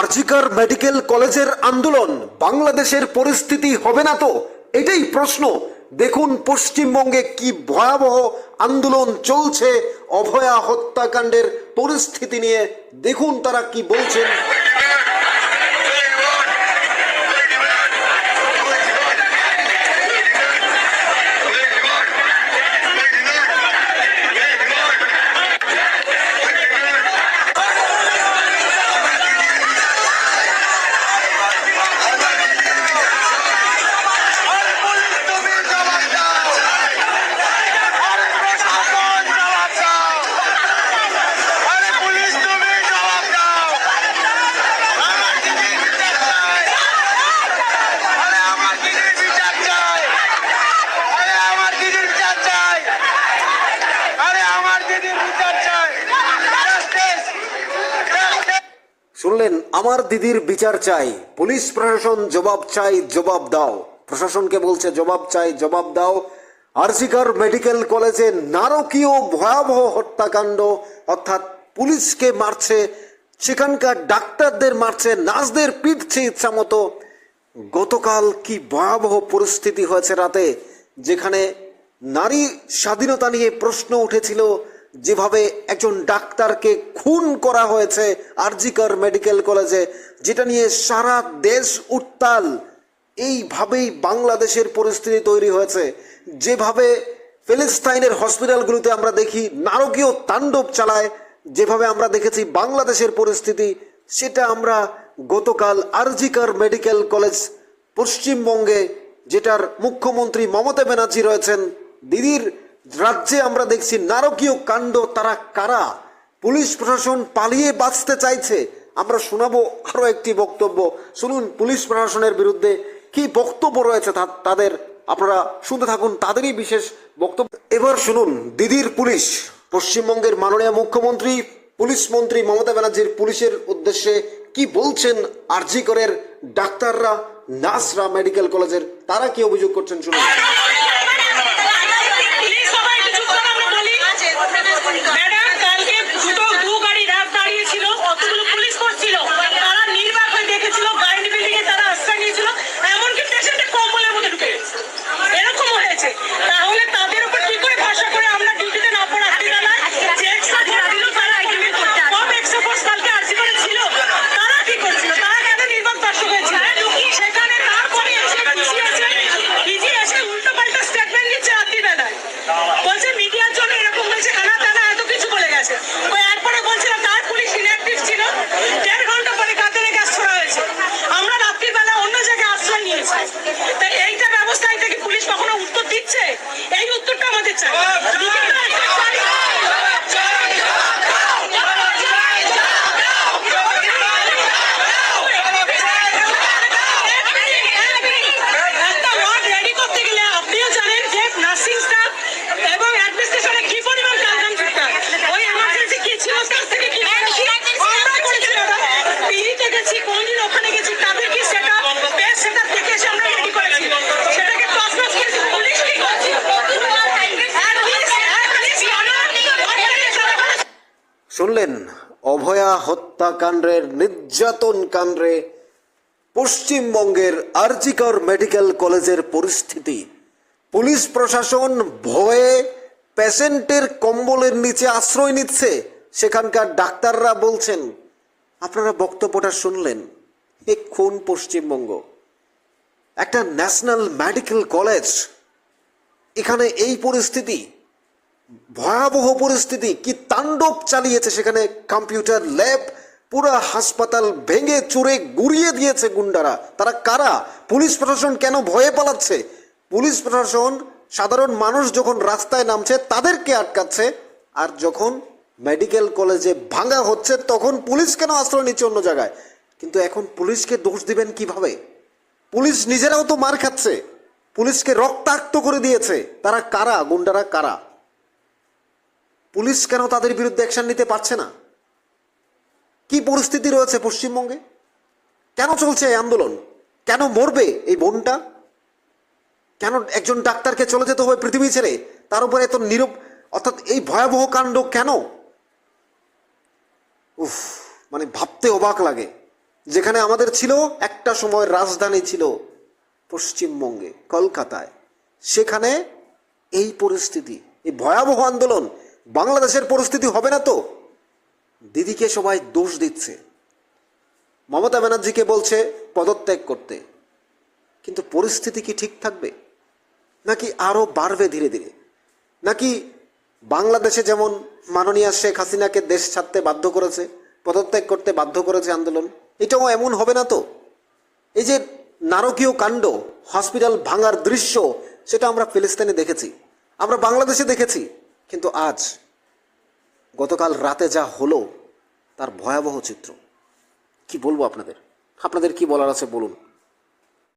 RG Kar medical কলেজের আন্দোলন, বাংলাদেশের পরিস্থিতি হবে না তো? এটাই প্রশ্ন। দেখুন পশ্চিমবঙ্গে কি ভয়াবহ আন্দোলন চলছে, অভয়া হত্যাকাণ্ডের পরিস্থিতি নিয়ে। দেখুন তারা কি বলছেন। শুনলেন, আমার দিদির বিচার চাই। পুলিশ প্রশাসন জবাব চাই, জবাব দাও। প্রশাসনকে বলছে, জবাব চাই, জবাব দাও। আরজিকার মেডিকেল কলেজে নারকীয় ভয়াবহ হত্যাকাণ্ড, অর্থাৎ পুলিশকে মারছে, সেখানকার ডাক্তারদের মারছে, নার্সদের পিটছে ইচ্ছা মতো। গতকাল কি ভয়াবহ পরিস্থিতি হয়েছে রাতে, যেখানে নারী স্বাধীনতা নিয়ে প্রশ্ন উঠেছিল যেভাবে একজন ডাক্তারকে খুন করা হয়েছে আরজিকর মেডিকেল কলেজে, যেটা নিয়ে সারা দেশ উত্তাল। এইভাবেই বাংলাদেশের পরিস্থিতি তৈরি হয়েছে। যেভাবে ফিলিস্তাইনের হসপিটালগুলোতে আমরা দেখি নারকীয় তাণ্ডব চালায়, যেভাবে আমরা দেখেছি বাংলাদেশের পরিস্থিতি, সেটা আমরা গতকাল আরজিকর মেডিকেল কলেজ পশ্চিমবঙ্গে, যেটার মুখ্যমন্ত্রী মমতা ব্যানার্জি রয়েছেন দিদির রাজ্যে আমরা দেখছি নারকীয় কাণ্ড, তারা কারা? পুলিশ প্রশাসন পালিয়ে বাঁচতে চাইছে। আমরা শোনাবো আরও একটি বক্তব্য। শুনুন, পুলিশ প্রশাসনের বিরুদ্ধে কি বক্তব্য রয়েছে তাদের? আপনারা শুনতে থাকুন, তাদেরই বিশেষ বক্তব্য। এবার শুনুন, দিদির পুলিশ। পশ্চিমবঙ্গের মাননীয় মুখ্যমন্ত্রী, পুলিশ মন্ত্রী মমতা ব্যানার্জির পুলিশের উদ্দেশ্যে কি বলছেন আরজি করের ডাক্তাররা? নার্সরা মেডিকেল কলেজের তারা কি অভিযোগ করছেন শুনুন। Twitter. Ah, শুনলেন অভয়া হত্যাকাণ্ডের নির্যাতন কাণ্ডে পশ্চিমবঙ্গের আরজিকর মেডিকেল কলেজের পরিস্থিতি। পুলিশ প্রশাসন ভয়ে পেশেন্টের কম্বলের নিচে আশ্রয় নিচ্ছে। সেখানকার ডাক্তাররা বলছেন, আপনারা বক্তব্যটা শুনলেন? এ কোন পশ্চিমবঙ্গ? একটা ন্যাশনাল মেডিকেল কলেজ। এখানে এই পরিস্থিতি ভয়াবহ পরিস্থিতি। কি তাণ্ডব চালিয়েছে সেখানে কম্পিউটার ল্যাব। পুরো হাসপাতাল ভেঙে চুরে গুড়িয়ে দিয়েছে গুন্ডারা। তারা কারা? পুলিশ প্রশাসন কেন ভয়ে পালাচ্ছে? পুলিশ প্রশাসন, সাধারণ মানুষ যখন রাস্তায় নামছে, তাদেরকে আটকাচ্ছে। আর যখন মেডিকেল কলেজে ভাঙা হচ্ছে, তখন পুলিশ কেন আশ্রয় নিচ্ছে অন্য জায়গায়? কিন্তু এখন পুলিশকে দোষ দিবেন কীভাবে? পুলিশ নিজেরাও তো মার খাচ্ছে। পুলিশকে রক্তাক্ত করে দিয়েছে। তারা কারা? গুন্ডারা কারা? পুলিশ কেন তাদের বিরুদ্ধে অ্যাকশন নিতে পারছে না? কি পরিস্থিতি রয়েছে পশ্চিমবঙ্গে? কেন চলছে এই আন্দোলন? কেন মরবে এই বোনটা? কেন একজন ডাক্তারকে চলে যেতে হবে পৃথিবী ছেড়ে? তার উপরে এত নীরব, অর্থাৎ এই ভয়াবহ কাণ্ড কেন? উফ মানে ভাবতে অবাক লাগে। যেখানে আমাদের ছিল, একটা সময় রাজধানী ছিল পশ্চিমবঙ্গে, কলকাতায়। সেখানে এই পরিস্থিতি, এই ভয়াবহ আন্দোলন বাংলাদেশের পরিস্থিতি হবে না তো? দিদিকে সবাই দোষ দিচ্ছে। মমতা ব্যানার্জিকে বলছে পদত্যাগ করতে। কিন্তু পরিস্থিতি কি ঠিক থাকবে? নাকি আরও বাড়বে ধীরে ধীরে? নাকি বাংলাদেশে যেমন মাননীয় শেখ হাসিনাকে দেশ ছাড়তে বাধ্য করেছে, পদত্যাগ করতে বাধ্য করেছে আন্দোলন, এটাও এমন হবে না তো? এই যে নারকীয় কাণ্ড, হসপিটাল ভাঙার দৃশ্য, সেটা আমরা ফিলিস্তিনে দেখেছি। আমরা বাংলাদেশে দেখেছি। কিন্তু আজ গতকাল রাতে যা হলো, তার ভয়াবহ চিত্র। কি বলব আপনাদের? আপনাদের কি বলার আছে বলুন।